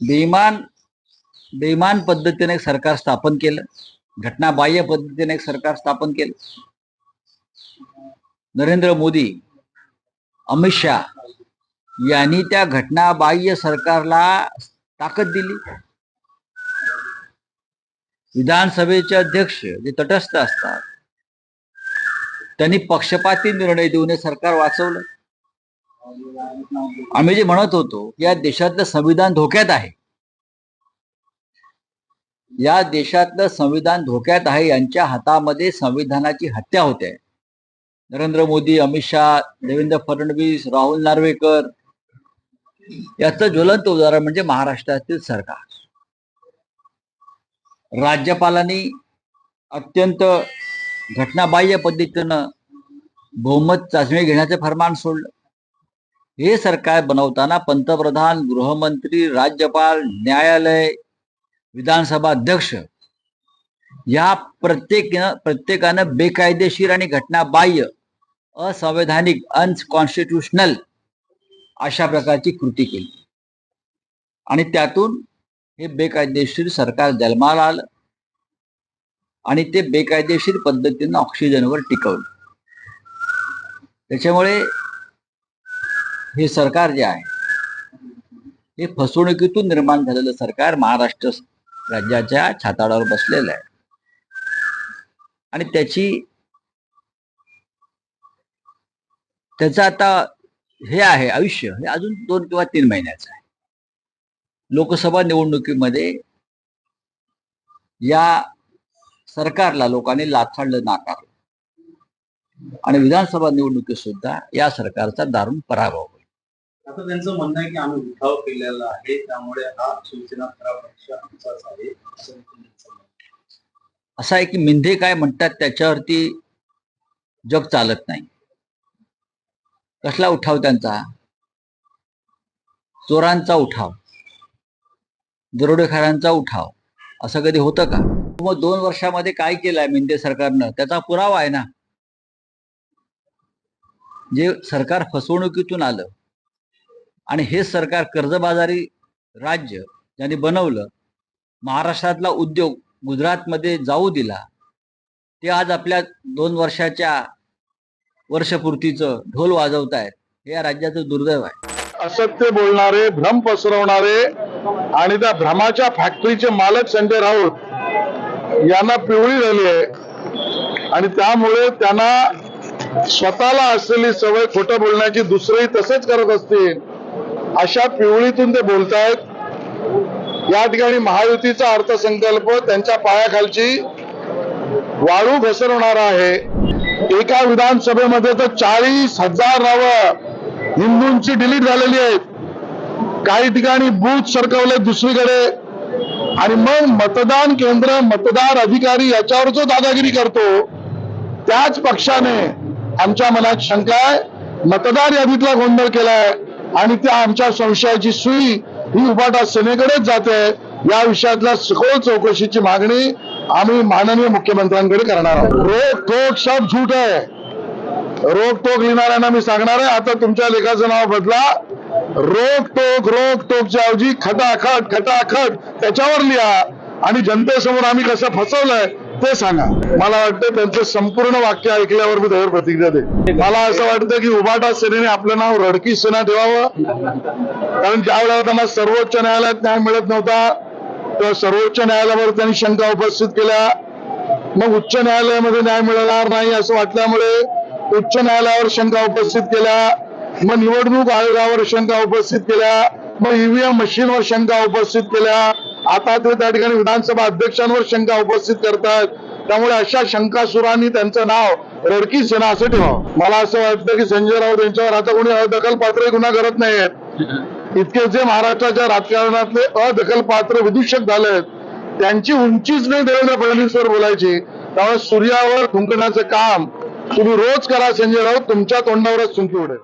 बेमान बेईमान पद्धतीने एक सरकार स्थापन केलं. घटनाबाह्य पद्धतीने एक सरकार स्थापन केलं. नरेंद्र मोदी अमित शहा यांनी त्या घटनाबाह्य सरकारला ताकद दिली. विधानसभेचे अध्यक्ष जे तटस्थ असतात त्यांनी पक्षपाती निर्णय देऊन हे सरकार वाचवलं. आम्ही जे म्हणत होतो या देशातलं संविधान धोक्यात आहे. या देशातलं संविधान धोक्यात आहे यांच्या हातामध्ये संविधानाची हत्या होते. नरेंद्र मोदी अमित शहा देवेंद्र फडणवीस राहुल नार्वेकर याचं ज्वलंत उदाहरण म्हणजे महाराष्ट्रातील सरकार. राज्यपालांनी अत्यंत घटनाबाह्य पद्धतीनं बहुमत चाचणी घेण्याचं फरमान सोडलं. हे सरकार बनवताना पंतप्रधान गृहमंत्री राज्यपाल न्यायालय विधानसभा अध्यक्ष या प्रत्येक प्रत्येकानं बेकायदेशीर आणि घटनाबाह्य असंवैधानिक अनकॉन्स्टिट्युशनल अशा प्रकारची कृती केली. आणि त्यातून हे बेकायदेशीर सरकार जन्माला आलं. आणि ते बेकायदेशीर पद्धतीनं ऑक्सिजनवर टिकवलं. त्याच्यामुळे हे सरकार जे आहे हे फसवणुकीतून निर्माण झालेलं सरकार महाराष्ट्र राज्याच्या छाताडावर बसलेलं आहे. आणि त्याची त्याचं आता हे आहे आयुष्य हे अजून दोन किंवा तीन महिन्याचं आहे. लोकसभा निवडणुकीमध्ये या सरकारला लोकांनी लाथाडलं नाकारलं आणि विधानसभा निवडणुकीत सुद्धा या सरकारचा दारुण पराभव. आता त्यांचं म्हणणं आहे की आम्ही उठाव केलेला आहे त्यामुळे हा शिवसेना खरा पक्ष आमचाच आहे असं आहे. आहे की मिंधे काय म्हणतात त्याच्यावरती जग चालत नाही. कसला उठाव त्यांचा? चोरांचा उठाव. दरोडेखारांचा उठाव. असं कधी होतं का? मग दोन वर्षामध्ये काय केलंय मिंदे सरकारनं? त्याचा पुरावा आहे ना. जे सरकार फसवणुकीतून आलं आणि हे सरकार कर्जबाजारी राज्य ज्यांनी बनवलं महाराष्ट्रातला उद्योग गुजरातमध्ये जाऊ दिला ते आज आपल्या दोन वर्षाच्या वर्षपूर्तीचं ढोल वाजवतायत हे या राज्याचं दुर्दैव आहे. असत्य बोलणारे भ्रम पसरवणारे आणि त्या भ्रमाच्या फॅक्टरीचे मालक संजय राऊत यांना पिवळी झाली आहे. आणि त्यामुळे त्यांना स्वतःला असलेली सवय खोटं बोलण्याची दुसरेही तसेच करत असतील अशा पिवळीतून ते बोलतायत. या ठिकाणी महायुतीचा अर्थसंकल्प त्यांच्या पायाखालची वाळू घसरवणारा आहे. एका विधानसभेमध्ये तर चाळीस हजार नावं हिंदूंची डिलीट झालेली आहेत. काही ठिकाणी बूथ सरकवले दुसरीकडे. आणि मग मतदान केंद्र मतदार अधिकारी याच्यावर जो दादागिरी करतो त्याच पक्षाने आमच्या मनात शंका आहे. मतदार यादीतला गोंधळ केलाय. आणि त्या आमच्या संशयाची सुई ही उभाटा सेनेकडेच जाते. या विषयातल्या सखोल चौकशीची मागणी आम्ही माननीय मुख्यमंत्र्यांकडे करणार आहोत. रोक टोक सब झूट आहे रोख टोक लिहिणाऱ्यांना मी सांगणार आहे. आता तुमच्या लेखाचं नाव बदला. रोख टोक रोख टोकच्या ऐवजी खटाखट खटाखट त्याच्यावर लिहा. आणि जनतेसमोर आम्ही कसं फसवलंय ते सांगा. मला वाटतं त्यांचं संपूर्ण वाक्य ऐकल्यावर मी त्यावर प्रतिक्रिया दे मला असं वाटतं की उभाटा सेनेने आपलं नाव रडकी सेना ठेवावं. कारण ज्या वेळेला त्यांना सर्वोच्च न्यायालयात न्याय मिळत नव्हता तर सर्वोच्च न्यायालयावर त्यांनी शंका उपस्थित केल्या. मग उच्च न्यायालयामध्ये न्याय मिळणार नाही असं वाटल्यामुळे उच्च न्यायालयावर शंका उपस्थित केल्या. मग निवडणूक आयोगावर शंका उपस्थित केल्या. मग ईव्हीएम मशीनवर शंका उपस्थित केल्या. आता ते त्या ठिकाणी विधानसभा अध्यक्षांवर शंका उपस्थित करतात. त्यामुळे अशा शंकासुरांनी त्यांचं नाव रडकी सेना असं ठेवावं. मला असं वाटतं की संजय राऊत यांच्यावर आता कोणी अदखलपात्र गुन्हा करत नाहीयेत. इतके जे महाराष्ट्राच्या राजकारणातले अदखलपात्र विदूषक झालेत त्यांची उंचीच नाही देवेंद्र फडणवीसवर बोलायची. त्यामुळे सूर्यावर थुंकण्याचं काम तुम्ही रोज करा संजय राऊत तुमच्या तोंडावरच थुंकी उडेल.